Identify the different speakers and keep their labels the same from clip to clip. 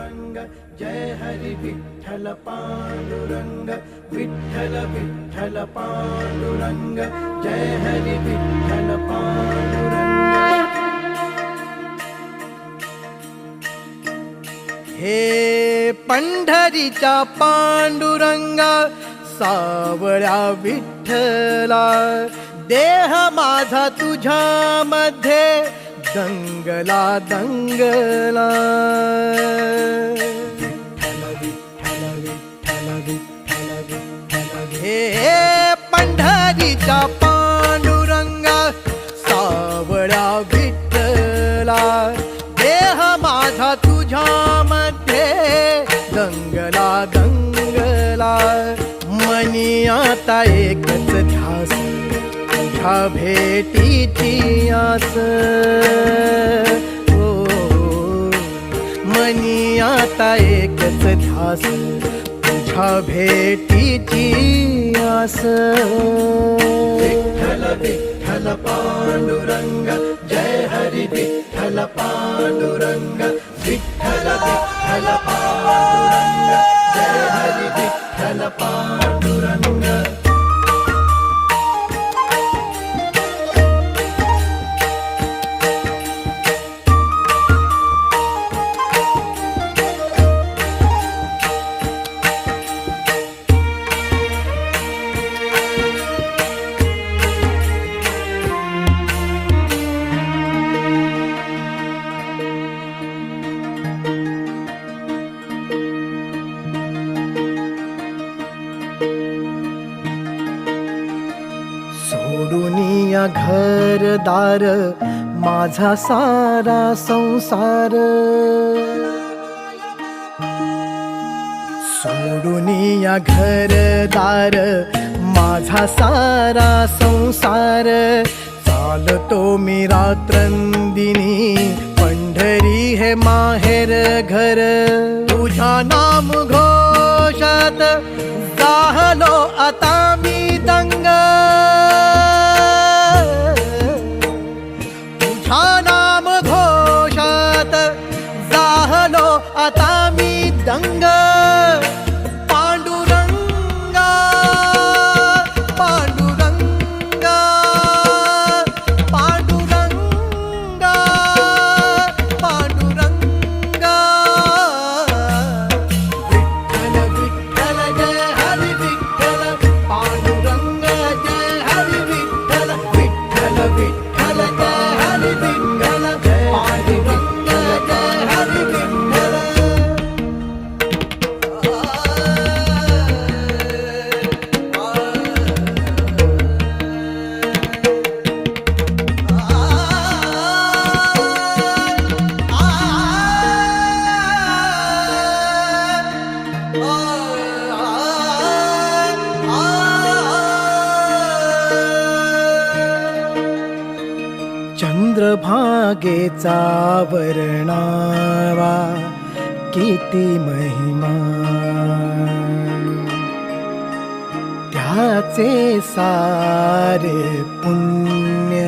Speaker 1: पांडुरंग। जय हरि विठ्ठल पांडुरंग। विठ्ठल विठ्ठल पांडुरंग। जय हरि विठ्ठल पांडुरंग। हे पंढरीचा पांडुरंग सावळ्या विठ्ठला देह माझा तुझ्या मध्ये दंगला दंगला. हे पंढरीचा पांडुरंगा सावळा विठ्ठला. देह माझा तुझ्या मध्ये. दंगला दंगला. मनी आता एकच ध्यास. तुझ्या भेटीची आस. आस तुझ्या भेटीची आस. विठ्ठल विठ्ठल पांडुरंग जय हरी विठ्ठल पांडुरंग विठ्ठल विठ्ठल पांडुरंग जय हरी विठ्ठल पांडुरंग. सोडून या घरदार माझा सारा संसार. सोडून या घरदार माझा सारा संसार. चालतो मी रात्रंदिनी पंढरी हे माहेर घर. तुझ्या नाम घोषात जाहलो आता मी दंग. आता मी दंग चंद्रभागेचा वर्णावा किती महिमा. त्याचे सारे पुण्य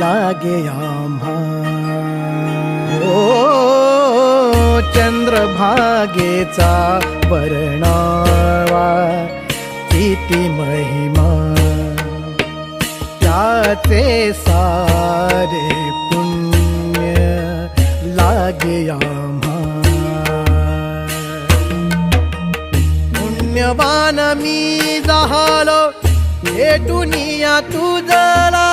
Speaker 1: लागे आम्हा. ओ चंद्रभागेचा वर्णावा किती महिमा. त्याचे सारे पुण्य लागे आम्हा पुण्यवान मी झालो भेटून या तुझला